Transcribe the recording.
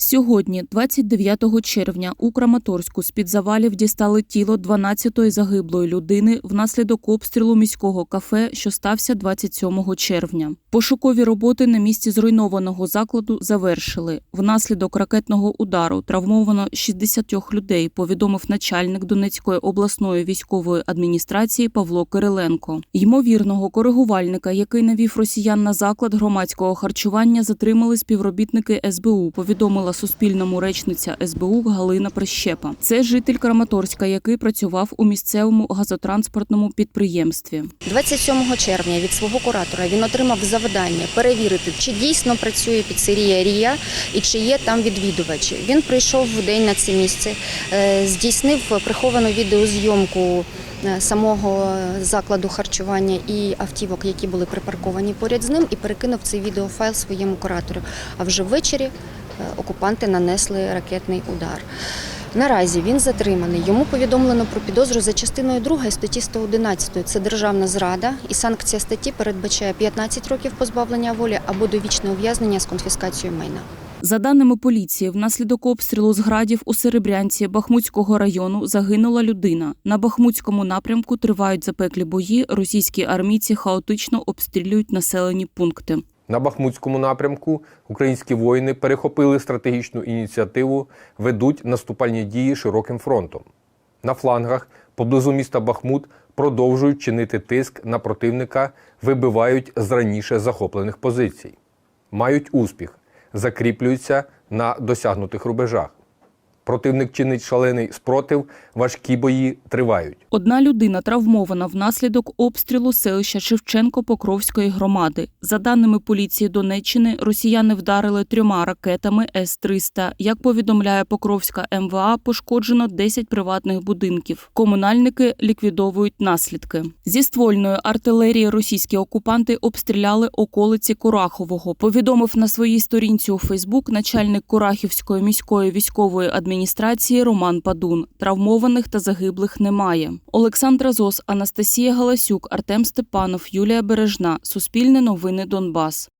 Сьогодні, 29 червня, у Краматорську з-під завалів дістали тіло 12-ї загиблої людини внаслідок обстрілу міського кафе, що стався 27 червня. Пошукові роботи на місці зруйнованого закладу завершили. Внаслідок ракетного удару травмовано 60 людей, повідомив начальник Донецької обласної військової адміністрації Павло Кириленко. Ймовірного коригувальника, який навів росіян на заклад громадського харчування, затримали співробітники СБУ. Повідомила Суспільному речниця СБУ Галина Прищепа. Це житель Краматорська, який працював у місцевому газотранспортному підприємстві. 27 червня від свого куратора він отримав завдання перевірити, чи дійсно працює піцерія Рія і чи є там відвідувачі. Він прийшов в день на це місце, е, здійснив приховану відеозйомку е, самого закладу харчування і автівок, які були припарковані поряд з ним, і перекинув цей відеофайл своєму куратору. А вже ввечері окупанти нанесли ракетний удар. Наразі він затриманий. Йому повідомлено про підозру за частиною 2 статті 111. Це державна зрада, і санкція статті передбачає 15 років позбавлення волі або довічне ув'язнення з конфіскацією майна. За даними поліції, внаслідок обстрілу з градів у Серебрянці Бахмутського району загинула людина. На Бахмутському напрямку тривають запеклі бої. Російські армійці хаотично обстрілюють населені пункти. На Бахмутському напрямку українські воїни перехопили стратегічну ініціативу, ведуть наступальні дії широким фронтом. На флангах поблизу міста Бахмут продовжують чинити тиск на противника, вибивають з раніше захоплених позицій. Мають успіх, закріплюються на досягнутих рубежах. Противник чинить шалений спротив, важкі бої тривають. Одна людина травмована внаслідок обстрілу селища Шевченко Покровської громади. За даними поліції Донеччини, росіяни вдарили трьома ракетами С-300. Як повідомляє Покровська МВА, пошкоджено 10 приватних будинків. Комунальники ліквідовують наслідки. Зі ствольної артилерії російські окупанти обстріляли околиці Курахового. Повідомив на своїй сторінці у Фейсбук начальник Курахівської міської військової адміністрації Роман Падун. Травмованих та загиблих немає. Олександра Зос, Анастасія Галасюк, Артем Степанов, Юлія Бережна. Суспільне новини Донбас.